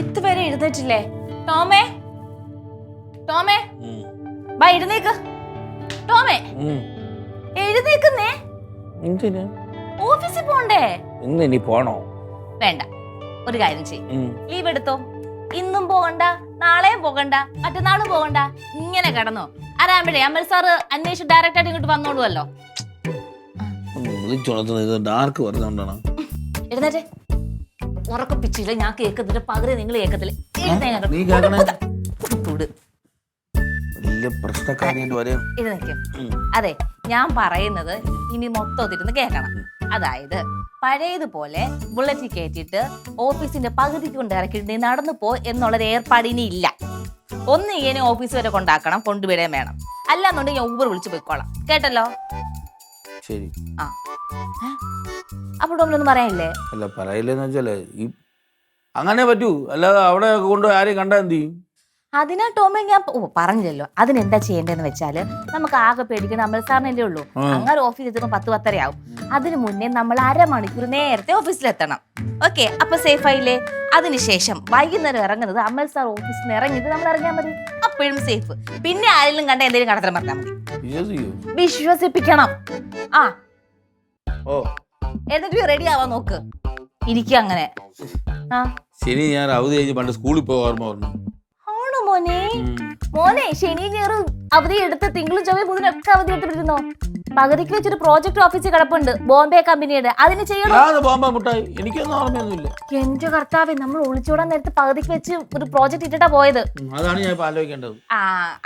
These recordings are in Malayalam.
ഇതുവരെ എഴുന്നേറ്റില്ലേ ടോമേ? ടോമേ. ബാ എഴുന്നേക്ക്. ടോമേ. എഴുന്നേക്കുന്നേ? എന്തിന്? ഓഫീസിൽ പോണ്ടേ? ഇന്ന് ഇനി പോണോ? വേണ്ട ഒരു കാര്യം ചെയ്യും. ലീവ് എടുത്തോ? ഇന്നും പോകണ്ട നാളെയും പോകണ്ട മറ്റന്നാളും പോകണ്ട ഇങ്ങനെ കിടന്നോ. ആരാകുമ്പോഴേ അമൽ സാറ് അന്വേഷിച്ച് ഡയറക്റ്റ് ആയിട്ട് ഇങ്ങോട്ട് വന്നോളുമല്ലോ ഡാർക്ക് എഴുന്നേറ്റ്. ഉറക്കപ്പിച്ചില്ല ഞാൻ കേൾക്കുന്നില്ല. പകരം നിങ്ങൾ കേൾക്കത്തില്ല. നീ കേൾക്കണേ. വലിയ പ്രശ്നക്കാരിയായിട്ട് വരെ അതെ ഞാൻ പറയുന്നത് ഇനി മൊത്തത്തിരുന്ന് കേൾക്കണം. അതായത് പഴയതുപോലെ ബുള്ളറ്റിൽ കയറ്റിയിട്ട് ഓഫീസിന്റെ പകുതി കൊണ്ട് ഇറക്കിയിട്ട് നീ നടന്നു പോ എന്നുള്ളൊരു ഏർപ്പാട് ഇനി ഇല്ല. ഒന്ന് ഇങ്ങനെ ഓഫീസ് വരെ കൊണ്ടാക്കണം. കൊണ്ടുവിടേം വേണം. അല്ലാന്നുണ്ടെങ്കിൽ ഞാൻ ഊബർ വിളിച്ച് പോയിക്കോളാം. കേട്ടല്ലോ? ശരി. ആ. ഏ? അപ്പൊ ഡോമിനൊന്നും പറയാനില്ലേ അല്ല പറയില്ലെന്ന് വെച്ചാലേ ഈ അങ്ങനെ പറ്റൂ. അല്ലാതെ അവിടെ കൊണ്ട് ആരെയും കണ്ടാ എന്ത് ചെയ്യും? അതിനാ ടോമി ഞാൻ ഓ പറഞ്ഞല്ലോ അതിനെന്താ ചെയ്യേണ്ടതെന്ന് വെച്ചാൽ നമുക്ക് ആകെ പേടിക്കണം. അമൽ സാറിനല്ലേ ഉള്ളൂ. അങ്ങനെ ഓഫീസിൽ എത്തുമ്പോൾ പത്ത് ആവും. അതിനു മുന്നേ നമ്മൾ അരമണിക്കൂർ നേരത്തെ ഓഫീസിലെത്തണം ഓക്കെ അപ്പൊ സേഫ് ആയില്ലേ? അതിനുശേഷം വൈകുന്നേരം ഇറങ്ങുന്നത് അമൽ സാർ ഓഫീസിൽ നിന്ന് ഇറങ്ങിയത് നമ്മൾ ഇറങ്ങിയാൽ മതി. അപ്പോഴും സേഫ് പിന്നെ ആരെങ്കിലും കണ്ട എന്തെങ്കിലും കടത്തരം പറഞ്ഞാൽ മതി. വിശ്വസിപ്പിക്കണം. ആ. ഓ. എന്നിട്ട് റെഡി ആവാൻ നോക്ക്. ഇരിക്കുക അങ്ങനെ. ആ. ശനി ഞാൻ അവധി കഴിഞ്ഞ് പണ്ട് സ്കൂളിൽ പോയി ഓർമ്മ ആണോ മോനെ? മോനെ ശനി ഞായറും അവധി എടുത്ത് തിങ്കളും ചൊവ്വയും ഒക്കെ അവധി എടുത്തിരുന്നോ പകുതിക്ക് വെച്ചൊരു പ്രോജക്ട് ഓഫീസിൽ കിടപ്പുണ്ട് ബോംബെ കമ്പനിയുടെ അതിന് ചെയ്യണം ഞാൻ ബോംബെ മുട്ടായി എനിക്കൊന്നും ഓർമ്മയൊന്നുമില്ല എന്റെ കർത്താവ് നമ്മൾ ഒളിച്ചോടാൻ നേരത്തെ പകുതിക്ക് വെച്ച് ഒരു പ്രോജക്ട് ഇട്ടിട്ടാ പോയത് അതാണ് ഞാൻ ഇപ്പൊ ആലോചിക്കേണ്ടത് ആ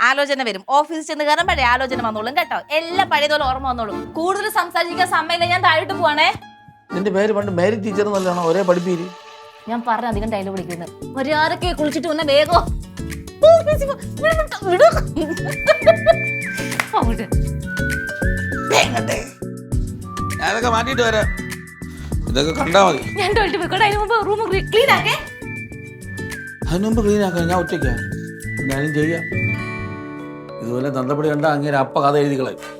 ആലോചന വരും ഓഫീസിൽ ചെന്ന് കയറാൻ പഴയ ആലോചന വന്നോളും കേട്ടോ എല്ലാം പഴയതുപോലെ ഓർമ്മ വന്നോളും കൂടുതൽ സംസാരിക്കാൻ സമയമില്ല ഞാൻ താഴോട്ട് പോവാണേ നിന്റെ പേര് പണ്ട് മേരി ടീച്ചർ നല്ലതാണോ ഒരേ പഠിപ്പീര് ഞാൻ പറഞ്ഞ അധികം ഡയലോഗ് വിളിക്കുന്നത് മര്യാദക്കെ കുളിച്ചിട്ട് വന്ന വേഗം. വിട്, വിട്. അങ്ങോട്ട്. ഞാനതൊക്കെ മാറ്റിയിട്ട് വരാം. ഇതൊക്കെ കണ്ടാ മതി. ഞാൻ ടോയ്ലറ്റ് പോയിക്കോട്ടെ അതിന് മുമ്പ് റൂം ക്ലീൻ ആക്കേ. അതിന് മുമ്പ് ക്ലീൻ ആക്കാൻ ഞാൻ ഒറ്റയ്ക്കാ. ഞാനും ചെയ്യാം. ഇതുപോലെ തന്തപ്പടി കണ്ട അങ്ങനെ അപ്പ കഥ എഴുതി കളയും.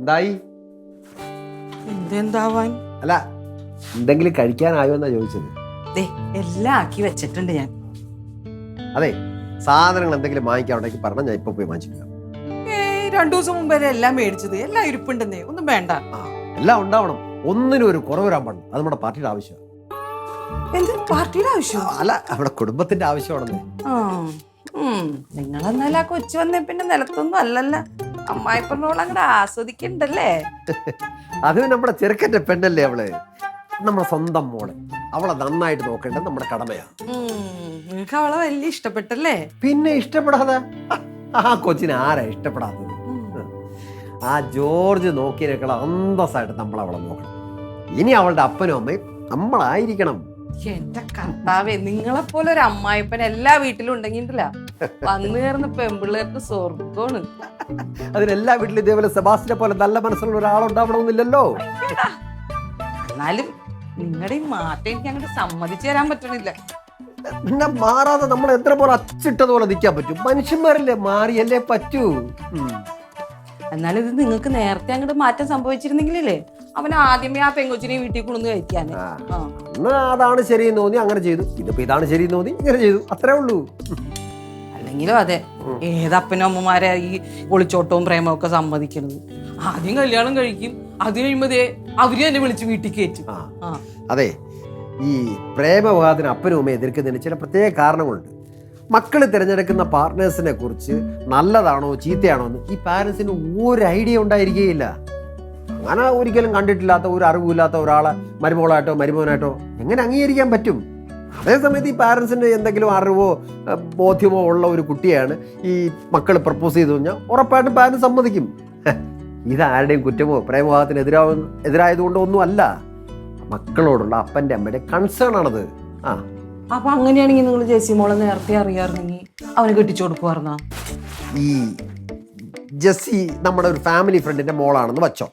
എന്തായി? എന്തെന്താവാൻ? അല്ല എന്തെങ്കിലും കഴിക്കാനായോ എന്നാ ചോദിച്ചത്? ദേ എല്ലാം ആക്കി വെച്ചിട്ടുണ്ട് ഞാൻ. അതെ സാധനങ്ങൾ എന്തെങ്കിലും വാങ്ങിക്കാനുണ്ടെങ്കിൽ പറഞ്ഞാൽ ഞാൻ ഇപ്പൊ പോയി വാങ്ങിച്ചിട്ടില്ല രണ്ടു ദിവസം മുമ്പ് വരെ എല്ലാം മേടിച്ചത്. എല്ലാം ഇരിപ്പുണ്ടെന്നേ. ഒന്നും വേണ്ട. ആ എല്ലാം ഉണ്ടാവണം. ഒന്നിനും ഒരു കുറവ് വരാൻ പാടില്ല. അത് നമ്മുടെ പാർട്ടിയുടെ ആവശ്യമാണ്. എന്ത്? പാർട്ടിയുടെ ആവശ്യം? അല്ല നമ്മുടെ കുടുംബത്തിന്റെ ആവശ്യമാണെന്നേ. എന്നാലും ആ കൊച്ചു വന്നേ പിന്നെ നിലത്തൊന്നും അല്ലല്ല. അമ്മായിപ്പറഞ്ഞോളം അങ്ങോട്ട് ആസ്വദിക്കണ്ടല്ലേ? അത് നമ്മുടെ ചെറുക്കന്റെ പെണ്ണല്ലേ അവൾ? നമ്മുടെ സ്വന്തം മോൾ. അവളെ നന്നായിട്ട് നോക്കേണ്ടത് നമ്മുടെ കടമയാണ്. നിങ്ങൾക്ക് അവളെ വലിയ ഇഷ്ടപ്പെട്ടല്ലേ? പിന്നെ ഇഷ്ടപ്പെടാതെ? ആ കൊച്ചിനെ ആരാ ഇഷ്ടപ്പെടാത്തത്? ആ ജോർജ് നോക്കിയതിനേക്കാൾ അന്തസ്സായിട്ട് നമ്മൾ അവളെ നോക്കണം. ഇനി അവളുടെ അപ്പനും അമ്മയും നമ്മളായിരിക്കണം. എന്റെ കർത്താവേ നിങ്ങളെ പോലെ ഒരു അമ്മായിപ്പൻ എല്ലാ വീട്ടിലും ഉണ്ടെങ്കിണ്ടല്ല. വന്നു കയറുന്ന പെമ്പിള്ളേർക്ക് സ്വർഗമാണ് അതിനെല്ലാ വീട്ടിലും ഇതേപോലെ സെബാസ്റ്റിനെ പോലെ നല്ല മനസ്സുള്ള ഒരാളുണ്ടാവണമെന്നില്ലല്ലോ. എന്നാലും നിങ്ങളുടെ ഈ മാറ്റം എനിക്ക് അങ്ങോട്ട് സമ്മതിച്ചു തരാൻ പറ്റണില്ല. പിന്നെ മാറാതെ നമ്മൾ എത്ര പോലെ അച്ചിട്ടതുപോലെ നിൽക്കാൻ പറ്റും? മനുഷ്യന്മാരല്ലേ മാറിയല്ലേ പറ്റൂ. എന്നാലും ഇത് നിങ്ങൾക്ക് നേരത്തെ അങ്ങോട്ട് മാറ്റം സംഭവിച്ചിരുന്നെങ്കിലേ അവൻ ആദ്യമേ ആ പെങ്കൊച്ചിനെ വീട്ടിൽ കൊണ്ടുവന്ന് കഴിക്കാൻ അതാണ് ശരിയെന്ന് തോന്നി അങ്ങനെ ചെയ്തു. ഇതിപ്പോ ഇതാണ് ശരിയെന്ന് തോന്നി ഇങ്ങനെ ചെയ്തു. അത്രേ ഉള്ളൂ. അല്ലെങ്കിലും അതെ ഏതപ്പനും അമ്മമാരെ ഈ ഒളിച്ചോട്ടവും പ്രേമവും ഒക്കെ സമ്മതിക്കുന്നത് ആദ്യം കല്യാണം കഴിക്കും അത് കഴിയുമ്പോ ദേ അവർ തന്നെ വിളിച്ച് വീട്ടിൽ കയറ്റി. ആ. അതെ ഈ പ്രേമവിവാഹത്തിന് അപ്പനും അമ്മയും എതിർക്കുന്നതിന് ചില പ്രത്യേക കാരണങ്ങളുണ്ട്. മക്കൾ തിരഞ്ഞെടുക്കുന്ന പാർട്ട്നേഴ്സിനെ കുറിച്ച് നല്ലതാണോ ചീത്തയാണോ എന്ന് ഈ പാരൻസിന് ഒരു ഐഡിയ ഉണ്ടായിരിക്കുകയില്ല അങ്ങനെ ഒരിക്കലും കണ്ടിട്ടില്ലാത്ത ഒരു അറിവില്ലാത്ത ഒരാളെ മരുമോളായിട്ടോ മരുമോനായിട്ടോ എങ്ങനെ അംഗീകരിക്കാൻ പറ്റും? അതേസമയത്ത് ഈ പാരൻസിന് എന്തെങ്കിലും അറിവോ ബോധ്യമോ ഉള്ള ഒരു കുട്ടിയാണ് ഈ മക്കൾ പ്രപ്പോസ് ചെയ്തു കഴിഞ്ഞാൽ ഉറപ്പായിട്ടും പാരൻസ് സമ്മതിക്കും. ഹെ, ഇത് ആരുടെയും കുറ്റമോ? പ്രേമഭാവത്തിന് എതിരാ എതിരായതുകൊണ്ടോ ഒന്നും അല്ല മക്കളോടുള്ള അപ്പന്റെ അമ്മയുടെ കൺസേൺ ആണത്. ആ. അപ്പൊ അങ്ങനെയാണെങ്കിൽ നിങ്ങൾ ജെസി മോളെ നേരത്തെ അറിയാറുണ്ടെങ്കിൽ അവന് കെട്ടിച്ചു കൊടുക്കുവാർന്ന ഈ ജെസ്സി നമ്മുടെ ഒരു ഫാമിലി ഫ്രണ്ടിന്റെ മോളാണെന്ന് വെച്ചോ.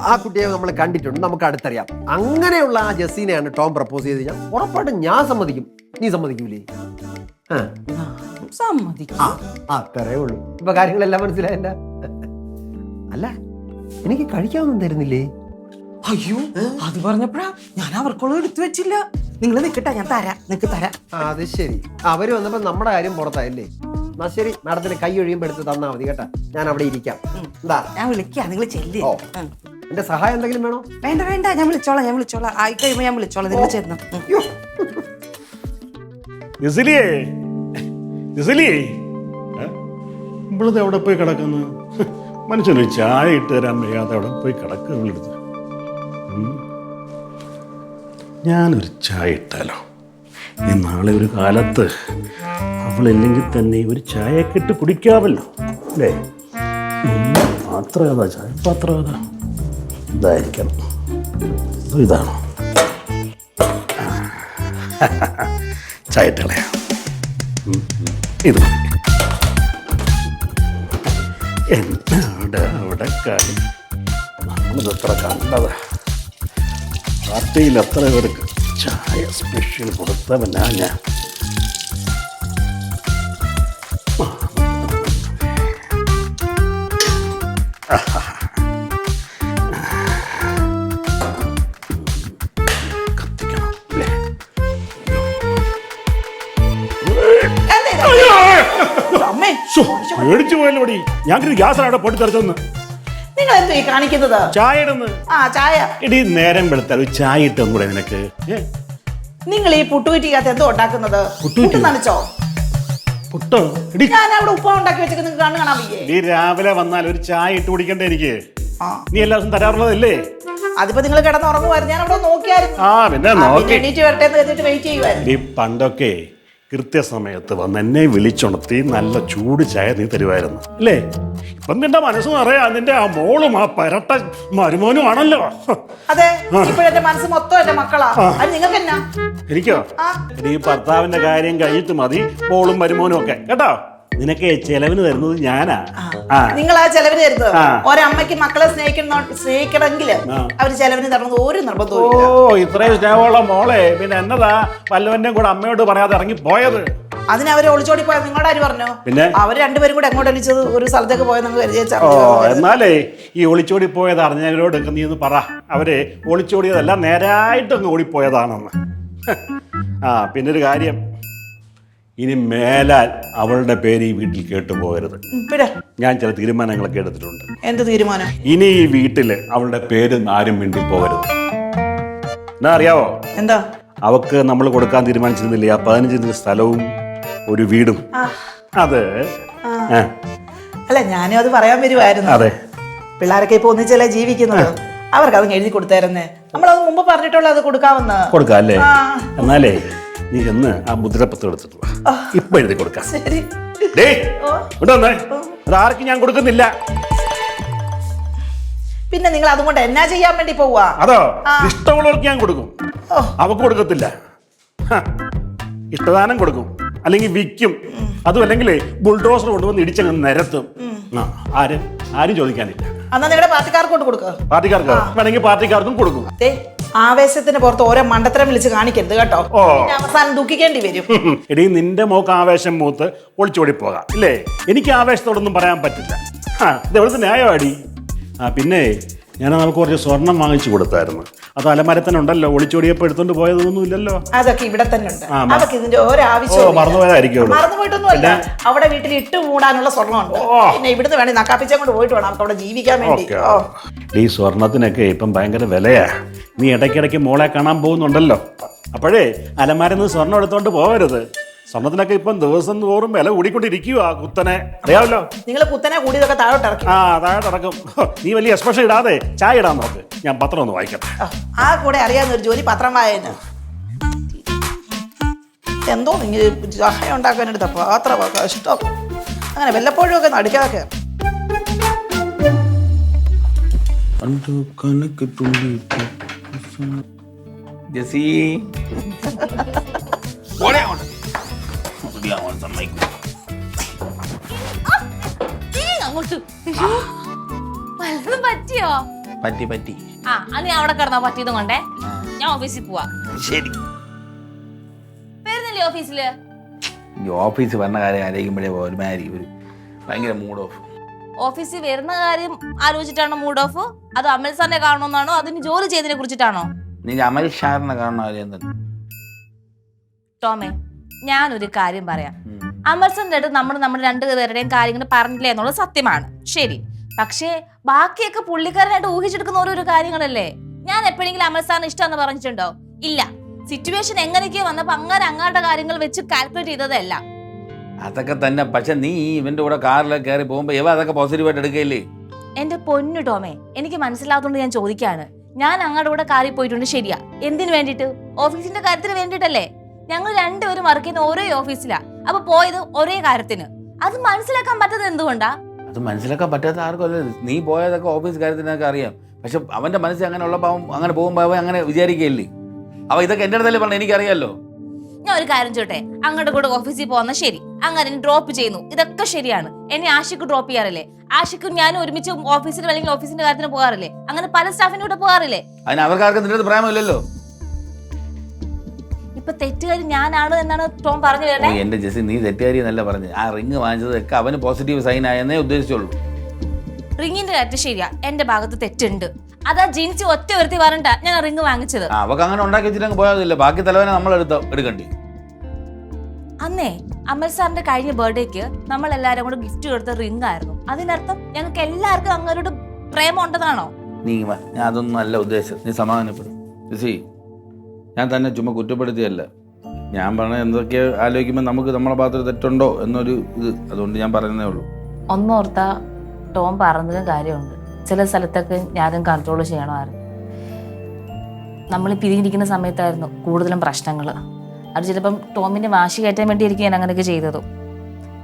ആ. കുട്ടിയെ നമ്മൾ കണ്ടിട്ടുണ്ട്. നമുക്ക് അടുത്തറിയാം. അങ്ങനെയുള്ള ആ ജെസ്സിനെയാണ് ടോം പ്രപ്പോസ് ചെയ്ത് കഴിഞ്ഞാൽ ഉറപ്പായിട്ടും ഞാൻ സമ്മതിക്കും. നീ സമ്മതിക്കൂലേ? സമ്മതിക്കും. അത്രേ ഉള്ളൂ. ഇപ്പൊ കാര്യങ്ങളെല്ലാം മനസ്സിലായല്ല. അല്ല എനിക്ക് കഴിക്കാനൊന്നും തരുന്നില്ലേ? അയ്യോ അത് പറഞ്ഞപ്പോഴാ ഞാൻ അവർക്കുള്ളത് എടുത്തു വെച്ചില്ല. നിങ്ങൾ നിൽക്കട്ടെ ഞാൻ തരാം നിനക്ക് തരാം. ആ, അത് ശരി. അവർ വന്നപ്പോ നമ്മുടെ കാര്യം പുറത്തായല്ലേ? എന്നാ ശരി മാഡത്തിന് കൈ ഒഴിയുമ്പോ എടുത്ത് തന്നാ മതി കേട്ടാ. ഞാൻ അവിടെ ഇരിക്കാം. എന്താ ഞാൻ വിളിക്കാം നിങ്ങൾ ചെല്ലി. ഓ. എന്റെ സഹായം എന്തെങ്കിലും വേണോ? വേണ്ട വേണ്ട ഞാൻ വിളിച്ചോളാം ഞാൻ വിളിച്ചോളാം. ആയി കഴിയുമ്പോ ഞാൻ വിളിച്ചോളാം നിങ്ങൾ ഇസിലി ഇവളത് എവിടെ പോയി കിടക്കുന്നു? മനുഷ്യനൊരു ചായ ഇട്ട് തരാൻ വയ്യാതെ അവിടെ പോയി കിടക്കുക ഇവളെടുത്ത് ഉം. ഞാനൊരു ചായ ഇട്ടാലോ? ഈ നാളെ ഒരു കാലത്ത് അവളില്ലെങ്കിൽ തന്നെ ഒരു ചായയൊക്കെ ഇട്ട് കുടിക്കാമല്ലോ അല്ലേ? പാത്രം ഏതാ? ചായ പാത്രം ഏതാ? ഇതായിരിക്കണം. ഇതാണോ? ചായ ഇട്ട് ഇത് എന്താ മതി. അവിടെ കാര്യം നമ്മളിത് എത്ര കണ്ടത്. പാർട്ടിയിൽ എത്ര പേർക്ക് ചായ സ്പെഷ്യൽ കൊടുത്തവനാ ഞാൻ. ശ്ശോ, പേടിച്ചു പോയല്ലോ പടി ഞാൻ ഗ്യാസ് അവിടെ പൊട്ടി തെറിച്ചെന്ന് നിങ്ങൾ എന്തോ ഈ കാണിക്കുന്നത്? ചായ ഇടുന്ന്. ആ ചായ. എടി നേരം വെളുത്താൽ ഒരു ചായ ഇട്ടും കൂടെ നിനക്ക്. ഏ? നിങ്ങൾ ഈ പുട്ടുകുറ്റിക്കകത്ത് എന്തോ ഉണ്ടാക്കുന്നത്? പുട്ട് നനച്ചോ? പുട്ടോ? ഇടി ഞാൻ അവിടെ ഉപ്പ ഉണ്ടാക്കി വെച്ചിട്ട് നിങ്ങൾക്ക് കണ്ണു കാണാൻ വയ്യേ. നീ രാവിലെ വന്നാൽ ഒരു ചായ ഇട്ട് കുടിക്കണ്ടേ എനിക്ക്? ആ. നീ എല്ലാ ദിവസം തരാറുള്ളതല്ലേ? അതിപ്പോ നിങ്ങൾ കിടന്ന് ഉറങ്ങുമായിരുന്നു ഞാൻ അവിടെ നോക്കിയായിരുന്നു. ആ പിന്നെ ആ, പിന്നെ നോക്കി. എണീറ്റ് വരട്ടെ എന്ന് കരുതിട്ട് വെയിറ്റ് ചെയ്യുമായിരുന്നു നീ പണ്ടൊക്കെ കൃത്യസമയത്ത് വന്ന് എന്നെ വിളിച്ചുണർത്തി നല്ല ചൂട് ചായ നീ തരുമായിരുന്നു അല്ലേ? ഇപ്പം നിന്റെ മനസ്സ് നിറയാ നിന്റെ ആ മോളും ആ പരട്ട മരുമോനും ആണല്ലോ അതെ ഇപ്പോഴെന്റെ മനസ്സ് മൊത്തം എന്റെ മക്കളാ. അത് നിങ്ങൾക്ക് എന്നാ? എനിക്കോ. ഇനി ഭർത്താവിന്റെ കാര്യം കഴിഞ്ഞിട്ട് മതി മോളും മരുമോനും ഒക്കെ. കേട്ടോ? നിനക്ക് ചെലവിന് തരുന്നത് ഞാനാ. ആ. നിങ്ങൾ ആ ചെലവിന് തരുന്നത്. ഒരമ്മക്ക് ഒരമ്മയ്ക്ക് മക്കളെ സ്നേഹിക്കണോ സ്നേഹിക്കണമെങ്കിൽ. അവർ ചെലവിന് തരുന്നത് ഒരു ഓ നിർബന്ധവും ഇല്ല ഇത്രയും സ്നേഹമുള്ള മോളെ. പിന്നെ എന്നതാ വല്ലവന്റെയും കൂടെ അമ്മയോട് പറയാതെ ഇറങ്ങി പോയത്? അതിന് അവരെ ഒളിച്ചോടി പോയത് നിങ്ങളുടെ ആര് പറഞ്ഞു? പിന്നെ? അവർ രണ്ടുപേരും കൂടെ എങ്ങോട്ട് ഒളിച്ചത്? ഒരു സ്ഥലത്തേക്ക് പോയത് നിങ്ങൾ ഓ എന്നാലേ ഈ ഒളിച്ചോടി പോയത് അറിഞ്ഞവരോട് നീ ഒന്ന് പറ. അവർ ഒളിച്ചോടിയതല്ല നേരായിട്ട് അങ്ങ് ഓടിപ്പോയതാണെന്ന്. ആ പിന്നെ ഒരു കാര്യം. ഇനി മേലാൽ അവളുടെ പേര് ഈ വീട്ടിൽ കേട്ടു പോകരുത് പിന്നെ? ഞാൻ ചില തീരുമാനങ്ങളൊക്കെ എടുത്തിട്ടുണ്ട്. എന്ത് തീരുമാനം? ഇനി ഈ വീട്ടിൽ അവളുടെ പേര് ആരും വീണ്ടും പോകരുത് എന്നാ അറിയാവോ? എന്താ? അവക്ക് നമ്മൾ കൊടുക്കാൻ തീരുമാനിച്ചിരുന്നില്ലേ? ആ പതിനഞ്ച് സ്ഥലവും ഒരു വീടും. അത് ആ, അല്ല ഞാനും അത് പറയാൻ വരുമായിരുന്നു അതെ. പിള്ളേരൊക്കെ ഇപ്പൊ ഒന്നിച്ചല്ലേ ജീവിക്കുന്നത്? അവർക്ക് അത് എഴുതി കൊടുത്തായിരുന്നേ. നമ്മളത് മുമ്പ് പറഞ്ഞിട്ടുള്ള അത് കൊടുക്കാമെന്ന്. കൊടുക്കാം അല്ലേ. എന്നാലേ നീ എന്ന് ആ മുദ്രപത്രം എടുത്തിട്ട് വാ. ഇപ്പൊ എഴുതി കൊടുക്കാം. ശരി. ഡേ ഇവിടെ വന്നേ. അത് ആർക്കും ഞാൻ കൊടുക്കുന്നില്ല. പിന്നെ നിങ്ങൾ അതുകൊണ്ട് എന്നാ ചെയ്യാൻ വേണ്ടി പോവാ? അതോ? ഇഷ്ടമുള്ളവർക്ക് ഞാൻ കൊടുക്കും. അവക്ക് കൊടുക്കത്തില്ല. ഇഷ്ടദാനം കൊടുക്കും. അല്ലെങ്കിൽ വിൽക്കും. അതും അല്ലെങ്കിൽ ബുൾഡോസർ കൊണ്ടുവന്ന് ഇടിച്ചങ്ങ് നിരത്തും. ആരും? ആരും ചോദിക്കാനില്ല. അന്നാ നിങ്ങളുടെ പാർട്ടിക്കാർക്ക് കൊണ്ട് കൊടുക്കുക പാർട്ടിക്കാർക്ക് വേണമെങ്കിൽ പാർട്ടിക്കാർക്കും കൊടുക്കും. ആവേശത്തിന് പുറത്ത് ഓരോ മണ്ടത്തരം വിളിച്ച് കാണിക്കരുത് കേട്ടോ. ഓ. പിന്നെ അവസാനം ദുഃഖിക്കേണ്ടി വരും. എടീ നിന്റെ മോക്ക് ആവേശം മൂത്ത് ഒളിച്ചോടി പോകാം ഇല്ലേ? എനിക്ക് ആവേശത്തോടൊന്നും പറയാൻ പറ്റില്ല. ആ ഇത് എവിടുത്തെ ന്യായമാടി? ആ പിന്നെ ഞാൻ നമുക്ക് കുറച്ച് സ്വർണം വാങ്ങിച്ചു കൊടുത്തായിരുന്നു. അത് അലമരത്തിനുണ്ടല്ലോ ഉണ്ടല്ലോ ഒളിച്ചോടിയപ്പോൾ എടുത്തോണ്ട് പോയതൊന്നും ഇല്ലല്ലോ. അതൊക്കെ ഇവിടെ തന്നെ ഉണ്ട്. ആ, മ- അതൊക്കെ ഇതിന്റെ ഓ പോയിട്ടൊന്നുമല്ല അവിടെ വീട്ടിൽ ഇട്ട് മൂടാനുള്ള സ്വർണമുണ്ട്. പിന്നെ ഇവിടുന്ന് വേണേ നക്കാപ്പിച്ചെ കൊണ്ട് പോയിട്ട് വേണം അവിടെ ജീവിക്കാൻ വേണ്ടി. ഓക്കെ. ഓ. ഈ സ്വർണത്തിനൊക്കെ ഇപ്പം ഭയങ്കര വിലയാ. നീ ഇടയ്ക്കിടയ്ക്ക് മോളെ കാണാൻ പോകുന്നുണ്ടല്ലോ. അപ്പോഴേ അലമാരെന്ന് സ്വർണം എടുത്തോണ്ട് പോകരുത് സ്വർണത്തിനൊക്കെ ഇപ്പം ദിവസം തോറും വില കൂടിക്കൊണ്ടിരിക്കുക കുത്തനെ. അറിയാമല്ലോ? നിങ്ങൾ കുത്തനെ കൂടിയതൊക്കെ താഴോട്ട് ഇറക്കി. ആ താഴോട്ടിറക്കും നീ വലിയ എക്സ്പ്രഷൻ ഇടാതെ ചായ ഇടാൻ നോക്ക്. ഞാൻ പത്രം ഒന്ന് വായിക്കട്ടെ. ആ, കൂടെ അറിയാവുന്ന ഒരു ജോലി പത്രം വായന. എന്തോ നിങ്ങൾ ചായ ഉണ്ടാക്കാൻ എടുത്ത പാത്രമൊക്കെ ഇഷ്ടം. അങ്ങനെ വല്ലപ്പോഴും ഒക്കെ നടുക്കാക്കെ ജസീ പോരെ. അങ്ങോട്ട്. സമ്മതിക്കും. അങ്ങോട്ട് വല്ലതും പറ്റിയോ? പറ്റി പറ്റി. ആ അത് നീ അവിടെ കിടന്നാ പറ്റിയതും കൊണ്ടേ. ഞാൻ ഓഫീസിൽ പോവാ. ശരി. വരുന്നില്ലേ ഓഫീസിൽ? ഈ ഓഫീസ് പറഞ്ഞ കാര്യം ആലോചിക്കുമ്പോഴേ ഒരുമാതിരി ഒരു ഭയങ്കര മൂഡ് ഓഫ് ഓഫീസിൽ വരുന്ന കാര്യം ആലോചിച്ചിട്ടാണോ മൂഡ് ഓഫ് അത് അമൽ സാറിനെ കാണണമെന്നാണോ അതിന് ജോലി ചെയ്തതിനെ കുറിച്ചിട്ടാണോ? നീ അമൽ ഷാറിനെ ടോമേ ഞാനൊരു കാര്യം പറയാം. അമൽ സാറിന്റെ അടുത്ത് നമ്മൾ നമ്മുടെ രണ്ടുപേരുടെയും കാര്യങ്ങൾ പറഞ്ഞില്ല എന്നുള്ളത് സത്യമാണ്. ശരി. പക്ഷേ ബാക്കിയൊക്കെ പുള്ളിക്കാരനായിട്ട് ഊഹിച്ചെടുക്കുന്ന ഓരോരോ കാര്യങ്ങളല്ലേ? ഞാൻ എപ്പോഴെങ്കിലും അമൽ സാറിന് ഇഷ്ടമെന്ന് പറഞ്ഞിട്ടുണ്ടോ? ഇല്ല. സിറ്റുവേഷൻ എങ്ങനെയൊക്കെയോ വന്നപ്പോ അങ്ങനെ അങ്ങാണ്ട കാര്യങ്ങൾ വെച്ച് കാൽക്കുലേറ്റ് ചെയ്തതല്ല. അതൊക്കെ തന്നെ. പക്ഷെ നീ ഇവന്റെ കൂടെ കാറിലൊക്കെ കയറി പോകുമ്പോ ഇവ അതൊക്കെ പോസിറ്റീവായിട്ട് എടുക്കയില്ലേ എന്റെ പൊന്നു ടോമേ എനിക്ക് മനസ്സിലാത്തോണ്ട് ഞാൻ ചോദിക്കാണ്. ഞാൻ അങ്ങയുടെ കൂടെ കാറിൽ പോയിട്ടുണ്ട് ശരിയാ. എന്തിനു വേണ്ടിട്ട് ഓഫീസിന്റെ കാര്യത്തിന് വേണ്ടിട്ടല്ലേ ഞങ്ങൾ രണ്ടുപേരും വർക്ക് ചെയ്യുന്ന ഒരേ ഓഫീസിലാ. അപ്പൊ പോയത് ഒരേ കാര്യത്തിന്. അത് മനസ്സിലാക്കാൻ പറ്റുന്നത് എന്തുകൊണ്ടാ? അത് മനസ്സിലാക്കാൻ പറ്റാത്ത ആർക്കും അല്ല. നീ പോയതൊക്കെ ഓഫീസ് കാര്യത്തിനൊക്കെ അറിയാം. പക്ഷെ അവന്റെ മനസ്സിൽ അങ്ങനെ ഉള്ളപ്പോൾ അവൻ അങ്ങനെ പോകുമ്പോൾ അവൻ അങ്ങനെ വിചാരിക്കുകയില്ലേ? അവ ഇതൊക്കെ എന്റെ അടുത്തല്ലേ പറഞ്ഞു എനിക്കറിയാലോ. ഞാൻ ഒരു കാര്യം ചോട്ടെ? അങ്ങോട്ട് കൂടെ ഓഫീസിൽ പോകുന്ന ശരി. അങ്ങനെ ഡ്രോപ്പ് ചെയ്യുന്നു. ഇതൊക്കെ ശരിയാണ്. എന്നെ ആഷിക്ക് ഡ്രോപ്പ് ചെയ്യാറില്ലേ? ആഷിക്കും ഞാനും ഒരുമിച്ച് ഓഫീസിൽ അല്ലെങ്കിൽ ഓഫീസിന്റെ കാര്യത്തിന് പോകാറില്ലേ? അങ്ങനെ പല സ്റ്റാഫിന്റെ കൂടെ പോകാറില്ലേ? അതിന് അവർക്കാർക്കും നിന്റെ പ്രേമമില്ലല്ലോ ഇപ്പൊ തെറ്റുകാരി ഞാനാണ് എന്നാണ് ടോം പറഞ്ഞു എന്റെ ജെസ്സി നീ തെറ്റുകാരി എന്നല്ല പറഞ്ഞത്. ആ റിങ് വാങ്ങിച്ചതൊക്കെ അവന് പോസിറ്റീവ് സൈൻ ആയെന്നേ ഉദ്ദേശിച്ചുള്ളൂ. റിങ്ങിന്റെ കാര്യത്തിൽ ശരിയാ. എന്റെ ഭാഗത്ത് തെറ്റുണ്ട്. അതാ ജീൻസ് ഒറ്റ വരുത്തി പറഞ്ഞിട്ടാ ഞാൻ റിങ് വാങ്ങിച്ചത്. ആ, അവക്ക് അങ്ങനെ ഉണ്ടാക്കി വെച്ചിട്ട് പോയാതില്ല ബാക്കി തലവനെ നമ്മൾ എടുത്ത എടുക്കണ്ടി. അന്നേ അമൽ സാറിന്റെ കഴിഞ്ഞ ബർത്ത്ഡേക്ക് നമ്മൾ എല്ലാരും കൂടെ ഗിഫ്റ്റ് കൊടുത്ത റിംഗ് ആയിരുന്നു. അതിനർത്ഥം ഞങ്ങൾക്ക് എല്ലാവർക്കും അങ്ങനോട് പ്രേമം ഉണ്ടെന്നാണോ? നീ വാ. ഞാൻ അതൊന്നും അല്ല ഉദ്ദേശം നീ സമാധാനപ്പെടും. ജെസ്സി ഞാൻ തന്നെ ചുമ്മാ കുറ്റപ്പെടുത്തിയല്ല. ഞാൻ പറഞ്ഞ എന്തൊക്കെ ആലോചിക്കുമ്പോൾ നമുക്ക് നമ്മളെ ഭാഗത്ത് തെറ്റുണ്ടോ എന്നൊരു ഇത് അതുകൊണ്ട് ഞാൻ പറയുന്നേ ഉള്ളൂ. ഒന്നോർത്താ ടോം പറഞ്ഞതും കാര്യമുണ്ട്. ചില സ്ഥലത്തൊക്കെ ഞാനും കൺട്രോൾ ചെയ്യണമായിരുന്നു. നമ്മൾ പിരിഞ്ഞിരിക്കുന്ന സമയത്തായിരുന്നു കൂടുതലും പ്രശ്നങ്ങൾ അത് ചിലപ്പം ടോമിന്റെ വാശി കയറ്റാൻ വേണ്ടിയിരിക്കും ഞാൻ അങ്ങനെയൊക്കെ ചെയ്തതും.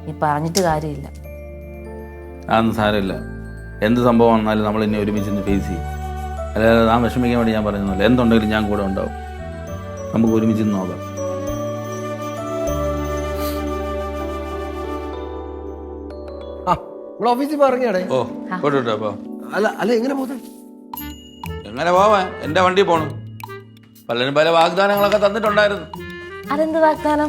ഈ പറഞ്ഞിട്ട് കാര്യമില്ല. സാരമില്ല. എന്ത് സംഭവം വന്നാലും നമ്മൾ ഇനി ഒരുമിച്ച് ഫേസ് ചെയ്യും. അല്ലാതെ നാം വിഷമിക്കാൻ വേണ്ടി ഞാൻ പറയുന്നില്ല എന്തുണ്ടെങ്കിലും ഞാൻ കൂടെ ഉണ്ടാവും. നമുക്ക് ഒരുമിച്ച് നോക്കാം. നിങ്ങൾ ഓഫീസിൽ പറഞ്ഞാടേ ഓ പോട്ടെ അപ്പൊ അല്ല അല്ല എങ്ങനെ പോകുന്നത് എങ്ങനെ പോവാൻ? എന്റെ വണ്ടി പോണം. പലരും പല വാഗ്ദാനങ്ങളൊക്കെ തന്നിട്ടുണ്ടായിരുന്നു. അതെന്ത് വാഗ്ദാനം?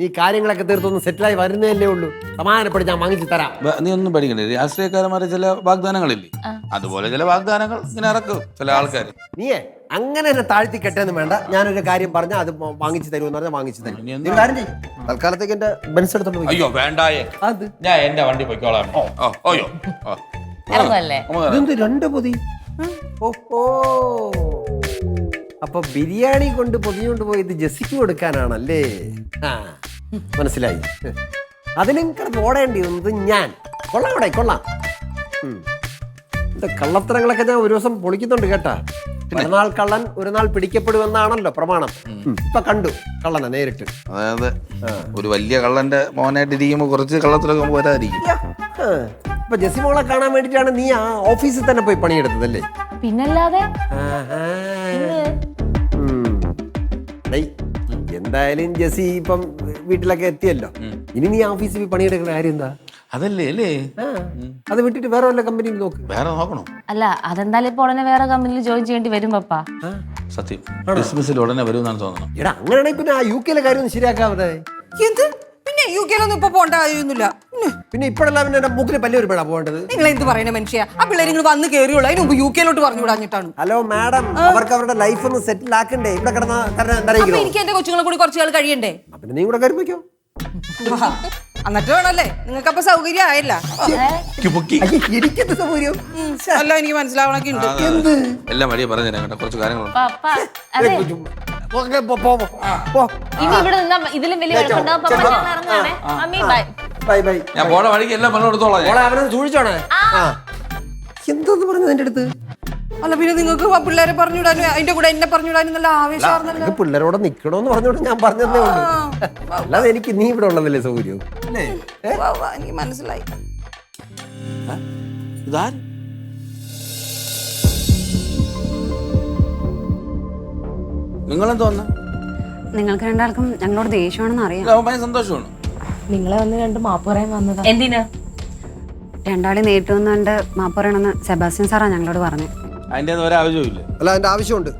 നീ കാര്യങ്ങളൊക്കെ തീർത്തൊന്ന് സെറ്റിലായി വരുന്നതല്ലേ ഉള്ളൂ. സമാധാനപ്പെട്ട് ഞാൻ വാങ്ങിച്ചു തരാം. നീ ഒന്നും പഠിക്കണ്ടേ രാഷ്ട്രീയക്കാരന്മാരെ ചില വാഗ്ദാനങ്ങളില്ലേ? അതുപോലെ ചില വാഗ്ദാനങ്ങൾ ഇങ്ങനെ ഇറക്കും ചില ആൾക്കാർ നീയേ അങ്ങനെ എന്നെ താഴ്ത്തി കെട്ടെന്ന് വേണ്ട. ഞാനൊരു കാര്യം പറഞ്ഞാൽ അത് വാങ്ങിച്ചു തരുമെന്ന് പറഞ്ഞാൽ വാങ്ങിച്ചു തരും. നീ കാര്യം ചെയ്യ്. തൽക്കാലത്തേക്ക് എന്റെ ബെൻസ് എടുത്തോണ്ട് പോയി. അയ്യോ വേണ്ടായേ. അത്? ഞാൻ എന്റെ വണ്ടി പൊയ്ക്കോളാം. ഓ അയ്യോ ഓ. രണ്ട് പൊതി? ഓഹോ അപ്പൊ ബിരിയാണി കൊണ്ട് പൊതിഞ്ഞുകൊണ്ട് പോയത് ജെസ്സിക്ക് കൊടുക്കാനാണല്ലേ? ആ മനസ്സിലായി. അതിനും കിടന്ന് ഓടേണ്ടി വന്നത് ഞാൻ. കൊള്ളാം ഇവിടെ കൊള്ളാം. കള്ളത്തരങ്ങളൊക്കെ ഞാൻ ഒരു ദിവസം പൊളിക്കുന്നുണ്ട് കേട്ടാ. ഒരുനാൾ കള്ളൻ ഒരു നാൾ പിടിക്കപ്പെടുമെന്നാണല്ലോ പ്രമാണം. ഇപ്പൊ കണ്ടു കള്ളനെ നേരിട്ട്. അതായത് ഒരു വലിയ കള്ളന്റെ മോനായിട്ട് ഇരിക്കുമ്പോ കുറച്ച് കള്ളത്തിലൊക്കെ പോരാതിരിക്കും വരാതിരിക്കും. ഇപ്പൊ ജെസിമോളെ കാണാൻ വേണ്ടിട്ടാണ് നീ ആ ഓഫീസിൽ തന്നെ പോയി പണിയെടുത്തതല്ലേ? പിന്നല്ലാതെ? എന്തായാലും ജസി ഇപ്പം വീട്ടിലൊക്കെ എത്തിയല്ലോ. ഇനി നീ ഓഫീസിൽ പണിയെടുക്കുന്ന കാര്യം എന്താ? അതല്ലേ അല്ലേ? അത് വിട്ടിട്ട് വേറെ വല്ല കമ്പനിയിൽ നോക്ക്. വേറെ നോക്കണോ? അല്ല അതെന്തായാലും ഇപ്പൊ ഉടനെ വേറെ കമ്പനിയിൽ ജോയിൻ ചെയ്യേണ്ടി വരും പപ്പാ. സത്യം. ബിസിനസ്സിൽ ഉടനെ വരും എന്നാണ് തോന്നുന്നത്. എടാ അങ്ങനെയാണെങ്കിൽ പിന്നെ ആ യു കെയിലെ കാര്യം ഒന്ന് ശരിയാക്കാതെ എന്ത്? പിന്നെ യു കെയിലൊന്നും ഇപ്പൊ പോണ്ട കാര്യമൊന്നുമില്ല. പിന്നെ ഇപ്പോഴെല്ലാം പിന്നെ എന്റെ മൂക്കിൽ പല്ലി വരുമ്പോഴാ പോകേണ്ടത്. നിങ്ങൾ എന്ത് പറയുന്ന മനുഷ്യ? ആ പിള്ളേർ നിങ്ങൾ വന്ന് കയറിയുള്ളൂ അതിന് മുമ്പ് യു കെയിലോട്ട് പറഞ്ഞു വിടാഞ്ഞിട്ടാണ്. ഹലോ മാഡം അവർക്ക് അവരുടെ ലൈഫ് ഒന്ന് സെറ്റിൽ ആക്കണ്ടേ? ഇവിടെ കിടന്ന അപ്പൊ എനിക്ക് എന്റെ കൊച്ചുങ്ങളെ കൂടി കുറച്ച് നാൾ കഴിയണ്ടേ? പിന്നെ നീ കൂടെ കരുപ്പിക്കോ എന്നിട്ട് വേണല്ലേ നിങ്ങൾക്ക് അപ്പൊ സൗകര്യം ആയില്ല. എനിക്കെന്ത് സൗകര്യം? അല്ല എനിക്ക് മനസ്സിലാവണൊക്കെ ഉണ്ട്. എന്ത്? എല്ലാം വഴിയെ പറഞ്ഞു കേട്ടോ. കുറച്ച് കാര്യങ്ങളുണ്ട് പപ്പ അതെ. ഇനി ഇവിടെ നിന്നാ ഇതിലും വലിയ വഴക്കുണ്ടാവും പപ്പ ഞാൻ ഇറങ്ങുവാണേ. Mummy bye. Bye bye. ഞാൻ പോണ വഴിക്ക് എല്ലാം പറഞ്ഞു കൊടുത്തോളാം ഞാൻ. ആ. എന്തോന്ന് പറഞ്ഞത് എന്റെ അടുത്ത്? അല്ല പിന്നെ നിങ്ങൾക്ക് ആ പിള്ളേരെ പറഞ്ഞു വിടാനും അതിന്റെ കൂടെ എന്നെ പറഞ്ഞു വിടാനും നല്ല ആവേശമായിരുന്നല്ലോ പിള്ളേരോട് നിക്കണോന്ന് പറഞ്ഞോണ്ട് ഞാൻ പറഞ്ഞതേ ഉള്ളൂ. അല്ലാതെ എനിക്ക് നീ ഇവിടെ ഉള്ളതല്ലേ സൗകര്യം? അല്ലേ വാ, വാ, എനിക്ക് മനസ്സിലായി. ഇതാര്? നിങ്ങളെന്തോ വന്ന? നിങ്ങൾക്ക് രണ്ടാൾക്കും ഞങ്ങളോട് ദേഷ്യമാണെന്ന് അറിയാം. ഭയങ്കര സന്തോഷമാണ്. നിങ്ങളെ വന്ന് കണ്ട് മാപ്പ് പറയാൻ വന്നതാ. എന്തിനാ? രണ്ടാളി നേരിട്ട് വന്നുകൊണ്ട് മാപ്പ് പറയണമെന്ന് സെബാസ്റ്റ്യൻ സാറാ ഞങ്ങളോട് പറഞ്ഞു. അതിന്റെ ഒരാവശ്യമില്ല അല്ല അതിന്റെ ആവശ്യമുണ്ട്.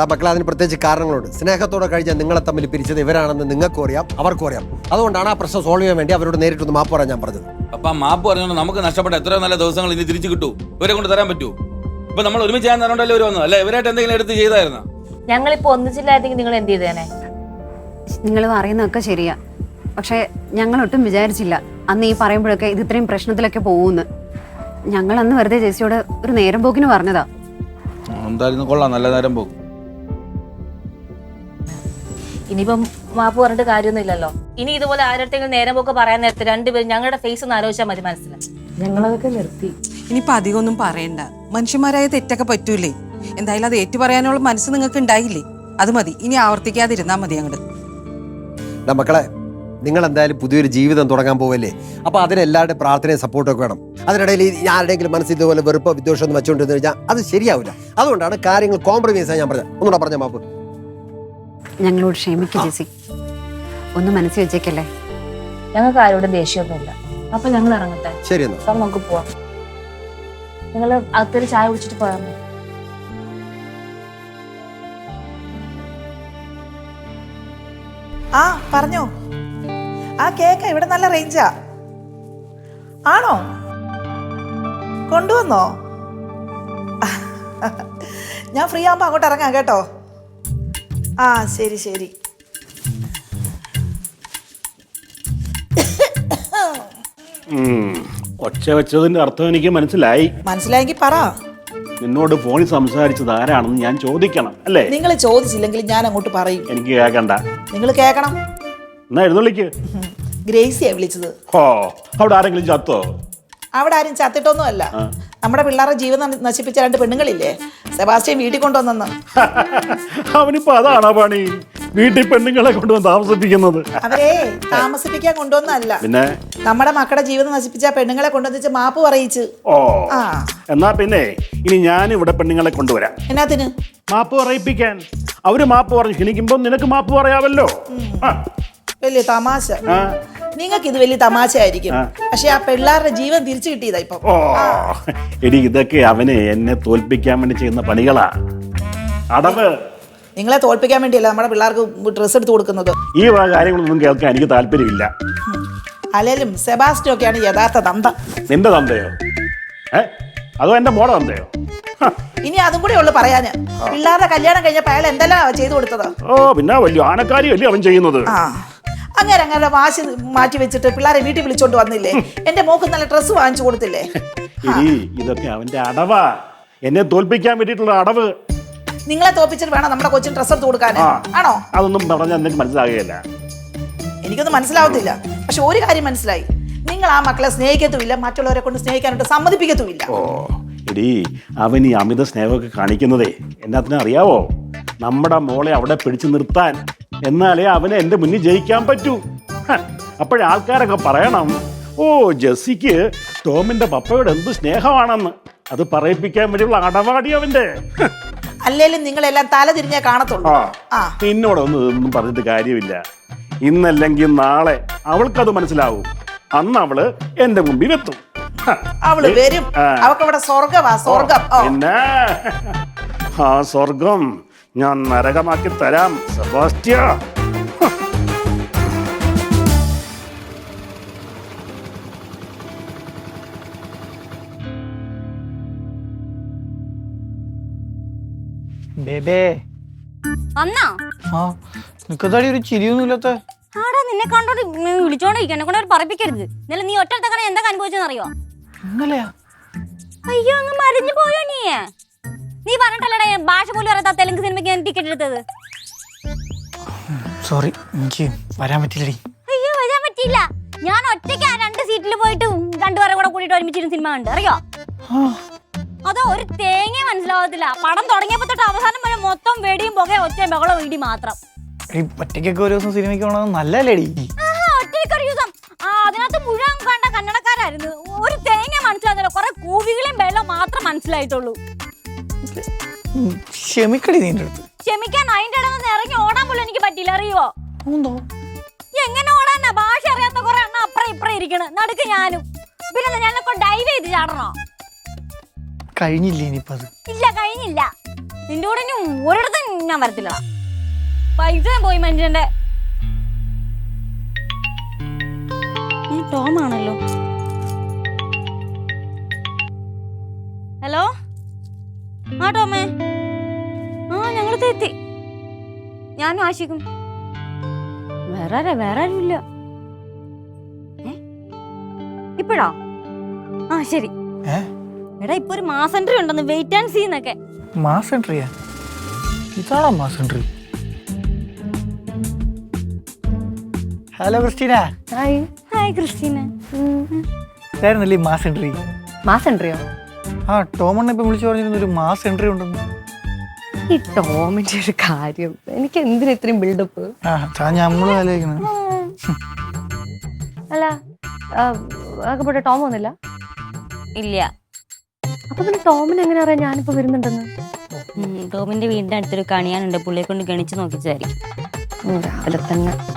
ആ മക്കളെ അതിന് പ്രത്യേകിച്ച് കാരണങ്ങളുണ്ട് സ്നേഹത്തോടെ കഴിഞ്ഞാൽ നിങ്ങളെ തമ്മിൽ പിരിച്ചത് ഇവരാണെന്ന് നിങ്ങൾക്കും അറിയാം അവർക്കും അറിയാം. അതുകൊണ്ടാണ് ആ പ്രശ്നം സോൾവ് ചെയ്യാൻ വേണ്ടി അവരോട് നേരിട്ടൊന്ന് മാപ്പ് പറയാൻ ഞാൻ പറഞ്ഞത്. അപ്പൊ മാപ്പ് പറഞ്ഞോണ്ട് നമുക്ക് നഷ്ടപ്പെട്ട എത്ര നല്ല ദിവസങ്ങൾ ഇനി തിരിച്ചു കിട്ടൂ. ഇവരെ കൊണ്ട് തരാൻ പറ്റൂ ഇപ്പൊ നമ്മൾ ഒരുമിച്ച് ചെയ്യാൻ തരണ്ടല്ലോ ഇവർ വന്നു അല്ലെ ഇവരായിട്ട് എന്തെങ്കിലും എടുത്ത് ചെയ്തായിരുന്ന? ഞങ്ങളിപ്പോ ഒന്നിച്ചില്ലായിരുന്നെങ്കിൽ നിങ്ങൾ എന്ത് ചെയ്തേനെ? നിങ്ങൾ പറയുന്നതൊക്കെ ശരിയാ. പക്ഷെ ഞങ്ങൾ ഒട്ടും വിചാരിച്ചില്ല. അന്ന് ഈ പറയുമ്പോഴൊക്കെ ഇത് ഇത്രയും പ്രശ്നത്തിലൊക്കെ പോകുമെന്ന് ഞങ്ങൾ അന്ന് വെറുതെ ചേച്ചിയോട് ഒരു നേരം പോക്കിന് പറഞ്ഞതാ. എന്തായാലും കൊള്ളാം. നല്ല നേരം പോകും. ഇനിയിപ്പം മാപ്പ് പറഞ്ഞിട്ട് കാര്യമൊന്നുമില്ലല്ലോ ഇനി ഇതുപോലെ ആരുടെ നേരം പോക്ക് പറയാൻ നേരത്തെ രണ്ടുപേരും ഞങ്ങളുടെ ഫേസ് ഒന്ന് ആലോചിച്ചാൽ മതി മനസ്സിലായി. ഞങ്ങളതൊക്കെ നിർത്തി. ഇനിയിപ്പോ അധികമൊന്നും പറയണ്ട. മനുഷ്യന്മാരായ തെറ്റൊക്കെ പറ്റൂലേ. എന്തായാലും അത് ഏറ്റു പറയാനുള്ള മനസ്സ് നിങ്ങൾക്ക് ഉണ്ടായില്ലേ അത് മതി. ഇനി ആവർത്തിക്കാതിരുന്നാൽ മതി അങ്ങോട്ട് മക്കളെ നിങ്ങൾ എന്തായാലും പുതിയൊരു ജീവിതം തുടങ്ങാൻ പോവല്ലേ? അപ്പോൾ അതിന് എല്ലാവരുടെയും പ്രാർത്ഥനയും സപ്പോർട്ടൊക്കെ വേണം. അതിനിടയിൽ ആരുടെങ്കിലും ആരുടെയെങ്കിലും മനസ്സിൽ ഇതുപോലെ വെറുപ്പോ വിദ്വേഷം ഒന്നും വെച്ചുകൊണ്ടിരുന്ന് കഴിഞ്ഞാൽ അത് ശരിയാവില്ല. അതുകൊണ്ടാണ് കാര്യങ്ങൾ കോംപ്രമൈസ് ആയി ഞാൻ പറഞ്ഞത്. ഒന്നുകൂടെ പറഞ്ഞ മാപ്പ്? ഞങ്ങളോട് ക്ഷമിക്കും ഒന്ന് മനസ്സിൽ വെച്ചേക്കല്ലേ? ഞങ്ങൾക്ക് ആരോടും ദേഷ്യമൊന്നുമില്ല. അപ്പൊ ഞങ്ങൾ ഇറങ്ങട്ടെ? ശരി നമുക്ക് പോവാം. നിങ്ങൾ അകത്തൊരു ചായ കുടിച്ചിട്ട് പോയാൽ മതി. ആ പറഞ്ഞോ. ആ കേക്ക് ഇവിടെ നല്ല റേഞ്ചാ ആണോ? കൊണ്ടുവന്നോ? ഞാൻ ഫ്രീ ആകുമ്പോൾ അങ്ങോട്ട് ഇറങ്ങാം കേട്ടോ. ആ ശരി ശരി. ഉം. ഒച്ച വെച്ചതിന്റെ അർത്ഥം എനിക്ക് മനസ്സിലായി. മനസ്സിലായെങ്കിൽ പറ. നിന്നോട് ഫോണിൽ സംസാരിച്ചത് ആരാണെന്ന് ഞാൻ ചോദിക്കണം അല്ലേ? നിങ്ങൾ ചോദിച്ചില്ലെങ്കിൽ ഞാൻ അങ്ങോട്ട് പറയും. എനിക്ക് കേൾക്കണ്ട. നിങ്ങൾ കേൾക്കണം. എന്നാ എഴുന്നള്ളിക്ക്. ഗ്രേസിയാ വിളിച്ചത്. ഓ അവിടെ ആരെങ്കിലും ചത്തോ? അവിടെ ആരും ചത്തിട്ടൊന്നും അല്ല നമ്മുടെ പിള്ളേരുടെ ജീവൻ നശിപ്പിച്ച രണ്ട് പെണ്ണുങ്ങളില്ലേ? സെബാസ്റ്റ്യൻ വീട്ടിൽ കൊണ്ടുവന്നെന്ന്. അവനിപ്പോ അതാണോ പണി? വീട്ടിൽ പെണ്ണുങ്ങളെ കൊണ്ടുവന്ന് താമസിപ്പിക്കുന്നത്. അവരെ താമസിപ്പിക്കാൻ കൊണ്ടുവന്നല്ല പിന്നെ? നമ്മുടെ മക്കളുടെ ജീവിതം നശിപ്പിച്ച പെണ്ണുങ്ങളെ കൊണ്ടുവന്നിച്ച് മാപ്പ് പറയിച്ച്. ഓ. ആ. എന്നാ പിന്നെ ഇനി ഞാൻ ഇവിടെ പെണ്ണുങ്ങളെ കൊണ്ടുവരാം. എന്നാത്തിന്? മാപ്പ് പറയിപ്പിക്കാൻ. അവർ മാപ്പ് പറഞ്ഞു. ക്ഷണിക്കുമ്പോ നിനക്ക് മാപ്പ് പറയാവല്ലോ ആ, വലിയ തമാശ. ആ. നിങ്ങൾക്ക് ഇത് വലിയ തമാശ ആയിരിക്കും പക്ഷെ ആ പിള്ളേരുടെ ജീവൻ തിരിച്ചു കിട്ടിയതാ ഇപ്പൊ. ഓ. എടി ഇതൊക്കെ അവനെ എന്നെ തോൽപ്പിക്കാൻ വേണ്ടി ചെയ്യുന്ന പണികളാ. അടവ്. നിങ്ങളെ തോൽപ്പിക്കാൻ വേണ്ടിയല്ല നമ്മുടെ പിള്ളേർക്ക് ഡ്രസ്സ് എടുത്ത് കൊടുക്കുന്നത്. ഈ വക കാര്യങ്ങളൊന്നും കേൾക്കാൻ എനിക്ക് താല്പര്യമില്ല. അല്ലെങ്കിലും സെബാസ്റ്റ്യൻ ഒക്കെയാണ് യഥാർത്ഥ തന്ത. നിന്റെ തന്തയോ? ഏ? അതോ എന്റെ മോടെ തന്തയോ? ഹ, ഇനി അതും കൂടെ ഉള്ളു പറയാന്. പിള്ളേരുടെ കല്യാണം കഴിഞ്ഞപ്പോ അയാൾ എന്തെല്ലാം ചെയ്തു കൊടുത്തത്? ഓ പിന്നെ വലിയ ആനക്കാരി അല്ലേ അവൻ ചെയ്യുന്നത്. ആ. അങ്ങനെ അങ്ങനെ വാശി മാറ്റി വെച്ചിട്ട് പിള്ളേരെ വീട്ടിൽ വിളിച്ചോണ്ട് വന്നില്ലേ? എന്റെ മോക്ക് നല്ല ഡ്രസ്സ് വാങ്ങിച്ചു കൊടുത്തില്ലേ? ഇനി ഇതൊക്കെ അവന്റെ അടവാ. എന്നെ തോൽപ്പിക്കാൻ വേണ്ടിയിട്ടുള്ള അടവ്. നിങ്ങളെ തോപ്പിച്ചിട്ട് വേണം നമ്മുടെ കൊച്ചിന് ഡ്രസ്സ് എടുത്ത് കൊടുക്കാൻ ആണോ? അതൊന്നും പറഞ്ഞാൽ നിനക്ക് മനസ്സിലാകുകയില്ല. എനിക്കൊന്നും മനസ്സിലാവത്തില്ല. പക്ഷെ ഒരു കാര്യം മനസ്സിലായി. നിങ്ങൾ ആ മക്കളെ സ്നേഹിക്കത്തുമില്ല മറ്റുള്ളവരെ കൊണ്ട് സ്നേഹിക്കാനായിട്ട് സമ്മതിപ്പിക്കത്തുമില്ല. ഓ എടി അവൻ ഈ അമിത സ്നേഹമൊക്കെ കാണിക്കുന്നതേ. എന്നാത്തിനാ അറിയാവോ? നമ്മുടെ മോളെ അവിടെ പിടിച്ചു നിർത്താൻ എന്നാലേ അവനെ എന്റെ മുന്നിൽ ജയിക്കാൻ പറ്റൂ. അപ്പോഴേ ആൾക്കാരൊക്കെ പറയണം ഓ ജെസ്സിക്ക് ടോമിന്റെ പപ്പയോട് എന്ത് സ്നേഹമാണെന്ന്. അത് പറയിപ്പിക്കാൻ വേണ്ടിയുള്ള അടവാടി അവന്റെ അല്ലേലും നിങ്ങളെല്ലാം തല തിരിഞ്ഞേ കാണത്തുള്ളൂ. ആ. നിന്നോടൊന്നും ഇതൊന്നും പറഞ്ഞിട്ട് കാര്യമില്ല. ഇന്നല്ലെങ്കിൽ നാളെ അവൾക്കത് മനസ്സിലാവും. അന്ന് അവൾ എന്റെ മുമ്പിൽ എത്തും. അവൾ വരും. അവൾക്ക് അവക്ക് അവിടെ സ്വർഗമാ സ്വർഗം പിന്നെ? ആ സ്വർഗം ഞാൻ നരകമാക്കി തരാം സെബാസ്റ്റ്യ. ബേബേ. വന്നോ? ആ നിക്കത്താടി ഒരു ചിരിയൊന്നുമില്ലാത്ത? ആടാ നിന്നെ കണ്ടോണ്ട് വിളിച്ചോണ്ടിരിക്കും എന്നെ കൊണ്ട് പറപ്പിക്കരുത്. ഇന്നലെ നീ ഒറ്റ തക്കണ എന്താ അനുഭവിച്ചെന്ന് അറിയോ ഇന്നലെയാ? അയ്യോ അങ്ങ് മരിഞ്ഞു പോയോ നീ? നീ പറഞ്ഞിട്ടല്ലടാ ഭാഷ പോലും അറിയാത്ത തെലുങ്ക് സിനിമയ്ക്ക് ഞാൻ ടിക്കറ്റ് എടുത്തത്. സോറി എനിക്ക് വരാൻ പറ്റില്ലടി. അയ്യോ വരാൻ പറ്റിയില്ല. ഞാൻ ഒറ്റയ്ക്ക് ആ രണ്ട് സീറ്റിൽ പോയിട്ട് രണ്ടുപേരെ കൂടെ കൂടിയിട്ട് ഒരുമിച്ചിരുന്ന് സിനിമ കണ്ടു. അറിയോ? അതോ ഒരു തേങ്ങ മനസ്സിലാവത്തില്ല. പടം തുടങ്ങിയപ്പോ തൊട്ട് അവസാനം വരെ മൊത്തം വെടിയും പുകയും ഒറ്റ ബഹളം വീടി മാത്രം. ഈ ഒറ്റയ്ക്കൊക്കെ ഒരു ദിവസം സിനിമയ്ക്ക് പോകണത് നല്ലല്ലേടി ഒറ്റയ്ക്ക് ഒരു ദിവസം. ആ അതിനകത്ത് മുഴുവൻ കണ്ട കന്നടക്കാരായിരുന്നു. ഒരു തേങ്ങ മനസ്സിലാവുന്നില്ല. കുറെ കൂവികളും വെള്ളം മാത്രം മനസ്സിലായിട്ടുള്ളൂ. ക്ഷമിക്കടി നിന്റെ അടുത്ത്. ക്ഷമിക്കാൻ അതിന്റെ ഇടയിൽ നിന്ന് ഇറങ്ങി ഓടാൻ പോലും എനിക്ക് പറ്റില്ല അറിയോ എന്തോ എങ്ങനെ ഓടാനാ? ഭാഷ അറിയാത്ത കുറെ എണ്ണം അപ്പുറം ഇപ്പുറം ഇരിക്കണ്. നടുക്ക് ഞാനും. പിന്നെ ഞാനൊക്കെ ഡൈവ് ചെയ്ത് ചാടണോ? കഴിഞ്ഞില്ലേ ഇനിയിപ്പത്? ഇല്ല കഴിഞ്ഞില്ല. നിന്റെ കൂടെ ഒരിടത്തും ഞാൻ വരത്തില്ല പൈസ പോയി മനുഷ്യന്റെ. ടോം ആണല്ലോ. ഹലോ? ആ ടോമേ. ആ ഞങ്ങൾ എത്തി. ഞാനും ആശിക്കും. വേറെ ആരാ? വേറെ ആരുമില്ല. ഇപ്പോഴോ? ആ ശരി. ഏഹ് എടാ ഇപ്പൊ ഒരു മാസ് എൻട്രി ഉണ്ടെന്ന് വെയിറ്റ് ആൻഡ് സീ എന്നൊക്കെ. മാസ് എൻട്രിയാ ഇതാണോ mass entry hello Christina. Hi hi Christina. ഇതായിരുന്നില്ലേ mass entry mass എൻട്രിയോ ആ? ടോമണ്ണ ഇപ്പം വിളിച്ചു പറഞ്ഞിരുന്നു ഒരു മാസ് എൻട്രി ഉണ്ടെന്ന്. ഈ ടോമിന്റെ ഒരു കാര്യം. എനിക്ക് എന്തിനാ ഇത്രയും ബിൽഡപ്പ് ആ താ ഞമ്മളും ആലോചിക്കുന്നത്. അല്ല ആകെപ്പെട്ട ടോം വന്നില്ല? ഇല്ല. അപ്പൊ പിന്നെ ടോമിന് എങ്ങനെ അറിയാം ഞാനിപ്പോ വരുന്നുണ്ടെന്ന്? ടോമിന്റെ വീടിന്റെ അടുത്തൊരു കണിയാനുണ്ട്. പുള്ളിയെ കൊണ്ട് ഗണിച്ച് നോക്കിച്ചതായിരിക്കും. ഉം, രാവിലെ തന്നെ.